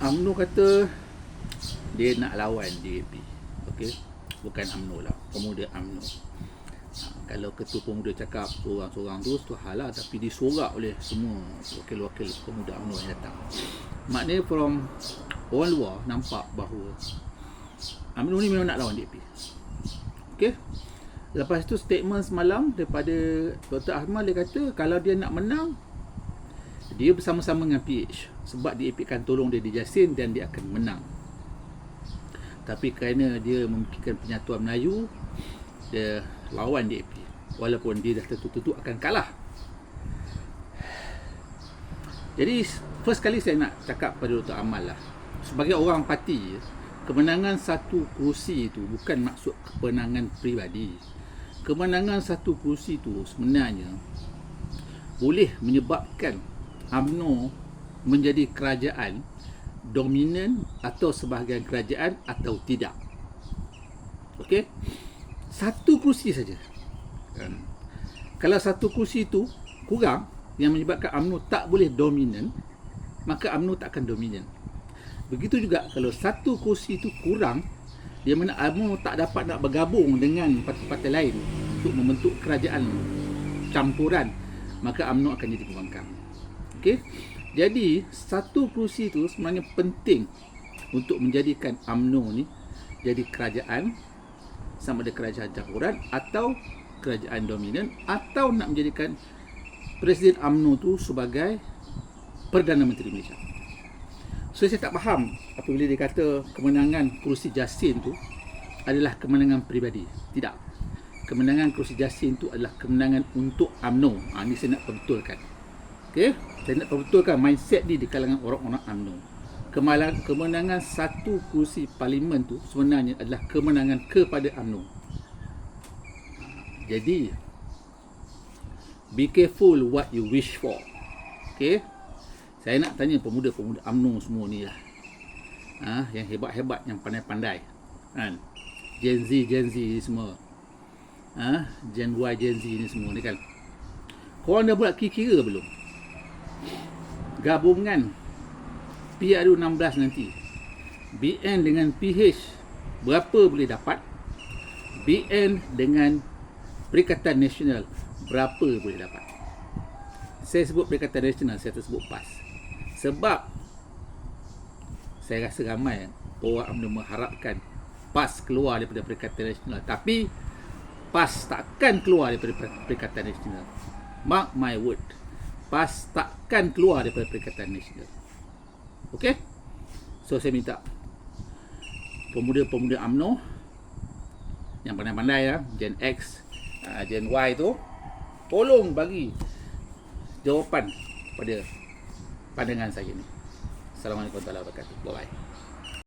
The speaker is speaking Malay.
UMNO kata dia nak lawan DAP. Okey. Bukan UMNO lah. Pemuda UMNO. Ha, kalau ketua pemuda cakap seorang-seorang tu tu hal lah tapi disorak oleh semua wakil-wakil pemuda UMNO yang datang. Maknanya from orang luar nampak bahawa UMNO ni memang nak lawan DAP. Okey. Lepas tu statement semalam daripada Dr. Ahmad dia kata kalau dia nak menang dia bersama-sama dengan PH sebab DAP akan tolong dia di Jasin dan dia akan menang. Tapi kerana dia memikirkan penyatuan Melayu dia lawan DAP walaupun dia dah tentu-tentu akan kalah. Jadi first kali saya nak cakap pada Dr. Amal lah sebagai orang parti kemenangan satu kursi itu bukan maksud kemenangan peribadi kemenangan satu kursi itu sebenarnya boleh menyebabkan UMNO menjadi kerajaan dominan atau sebahagian kerajaan atau tidak. Okey? Satu kursi saja. Kan? Kalau satu kursi itu kurang yang menyebabkan UMNO tak boleh dominan, maka UMNO tak akan dominan. Begitu juga kalau satu kursi itu kurang dia mana UMNO tak dapat nak bergabung dengan parti-parti lain untuk membentuk kerajaan campuran maka UMNO akan jadi pembangkang okey jadi satu kerusi itu sebenarnya penting untuk menjadikan UMNO ni jadi kerajaan sama ada kerajaan campuran atau kerajaan dominan atau nak menjadikan Presiden UMNO tu sebagai Perdana Menteri Malaysia So saya tak faham apabila dia kata kemenangan kerusi Jasin tu adalah kemenangan peribadi. Tidak. Kemenangan kerusi Jasin tu adalah kemenangan untuk UMNO. Ha, ini saya nak perbetulkan. Okey, saya nak perbetulkan mindset ni di kalangan orang-orang UMNO. Kemalangan, kemenangan satu kursi parlimen tu sebenarnya adalah kemenangan kepada UMNO. Jadi, be careful what you wish for. Okey, saya nak tanya pemuda-pemuda UMNO semua ni lah. Ha, yang hebat-hebat, yang pandai-pandai. Kan? Gen Z, Gen Z ni semua. Ha, Gen Y, Gen Z ni semua ni kan. Korang dah buat kira-kira belum? Gabungan PRU 16 nanti. BN dengan PH berapa boleh dapat? BN dengan Perikatan Nasional berapa boleh dapat? Saya sebut Perikatan Nasional, saya tersebut PAS. Sebab saya rasa ramai orang UMNO mengharapkan PAS keluar daripada Perikatan Nasional. Tapi PAS takkan keluar daripada Perikatan Nasional. Mark my word. PAS takkan keluar daripada Perikatan Nasional. Okey? So saya minta pemuda-pemuda UMNO yang pandai-pandai ya, Gen X, uh, Gen Y tu tolong bagi jawapan pada pandangan saya ni. Assalamualaikum warahmatullahi wabarakatuh. Bye bye.